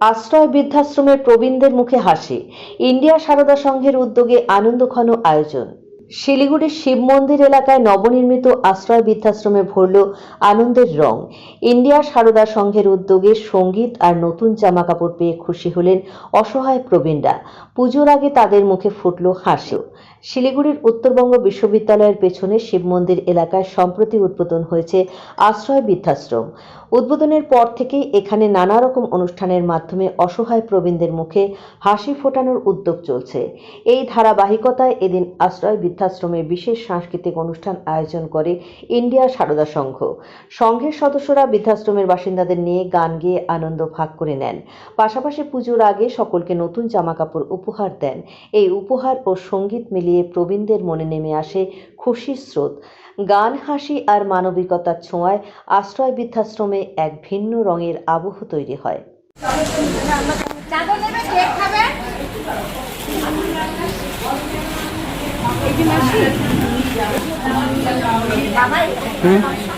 আশ্রয় বৃদ্ধাশ্রমের প্রবীণদের মুখে হাসি। ইন্ডিয়া সারদা সংঘের উদ্যোগে আনন্দঘন আয়োজন। শিলিগুড়ির শিব মন্দির এলাকায় নবনির্মিত আশ্রয় বৃদ্ধাশ্রমে ভরল আনন্দের রং। ইন্ডিয়া সারদা সংঘের উদ্যোগে সংগীত আর নতুন জামা কাপড় পেয়ে খুশি হলেন অসহায় প্রবীণরা। পুজোর আগে তাদের মুখে ফুটল হাসিও। শিলিগুড়ির উত্তরবঙ্গ বিশ্ববিদ্যালয়ের পেছনে শিব মন্দির এলাকায় সম্প্রতি উদ্বোধন হয়েছে আশ্রয় বৃদ্ধাশ্রম। উদ্বোধনের পর থেকেই এখানে নানা রকম অনুষ্ঠানের মাধ্যমে অসহায় প্রবীণদের মুখে হাসি ফোটানোর উদ্যোগ চলছে। এই ধারাবাহিকতায় এদিন আশ্রয় বৃদ্ধাশ্রমে বিশেষ সাংস্কৃতিক অনুষ্ঠান আয়োজন করে ইন্ডিয়া সারদা সংঘ। সংঘের সদস্যরা বৃদ্ধাশ্রমের বাসিন্দাদের নিয়ে গান গেয়ে আনন্দ ভাগ করে নেন। পাশাপাশি পুজোর আগে সকলকে নতুন জামাকাপড় উপহার দেন। এই উপহার ও সংগীত মিলিয়ে প্রবীণদের মনে নেমে আসে খুশির স্রোত। গান, হাসি আর মানবিকতার ছোঁয়ায় আশ্রয় বৃদ্ধাশ্রমে এক ভিন্ন রঙের আবহ তৈরি হয়। চাদর নেবে কেক খাবে 嗯。好